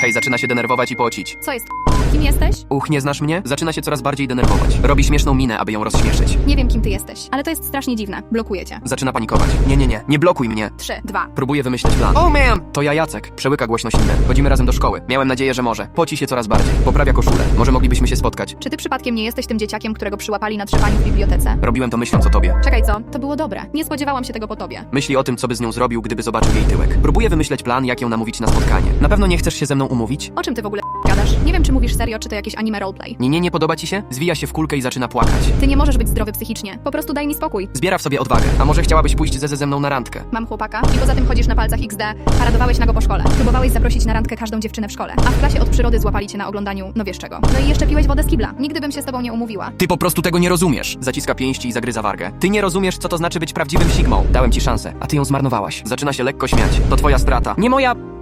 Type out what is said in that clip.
Hej, zaczyna się denerwować i pocić. Co jest? Kim jesteś? Uch, nie znasz mnie? Zaczyna się coraz bardziej denerwować. Robi śmieszną minę, aby ją rozśmieszyć. Nie wiem, kim ty jesteś, ale to jest strasznie dziwne. Blokuję cię. Zaczyna panikować. Nie, nie, nie. Nie blokuj mnie. Trzy, dwa. Próbuję wymyśleć plan. Oh man! To ja Jacek. Przełyka głośno ślinę. Chodzimy razem do szkoły. Miałem nadzieję, że może. Poci się coraz bardziej. Poprawia koszulę. Może moglibyśmy się spotkać. Czy ty przypadkiem nie jesteś tym dzieciakiem, którego przyłapali na trzepaniu w bibliotece? Robiłem to myśląc o tobie. Czekaj, co? To było dobre. Nie spodziewałam się tego po tobie. Myśli o tym, co by z nią zrobił, gdyby zobaczył jej tyłek. Próbuję wymyśleć plan, jak ją namówić na spotkanie. Na pewno nie chcesz się ze mną umówić? O czym ty w ogóle gadasz? Nie wiem, czy mówisz serio, czy to jakieś anime roleplay. Nie, nie, nie podoba ci się? Zwija się w kulkę i zaczyna płakać. Ty nie możesz być zdrowy psychicznie. Po prostu daj mi spokój. Zbiera w sobie odwagę. A może chciałabyś pójść ze ze mną na randkę? Mam chłopaka i poza tym chodzisz na palcach XD, paradowałeś nago po szkole. Próbowałeś zaprosić na randkę każdą dziewczynę w szkole, a w klasie od przyrody złapali cię na oglądaniu no wiesz czego. No i jeszcze piłeś wodę z kibla. Nigdy bym się z tobą nie umówiła. Ty po prostu tego nie rozumiesz. Zaciska pięści i zagryza wargę. Ty nie rozumiesz, co to znaczy być prawdziwym Sigmą. Dałem ci szansę, a ty ją zmarnowałaś. Zaczyna się lekko śmiać. To twoja strata. Nie moja...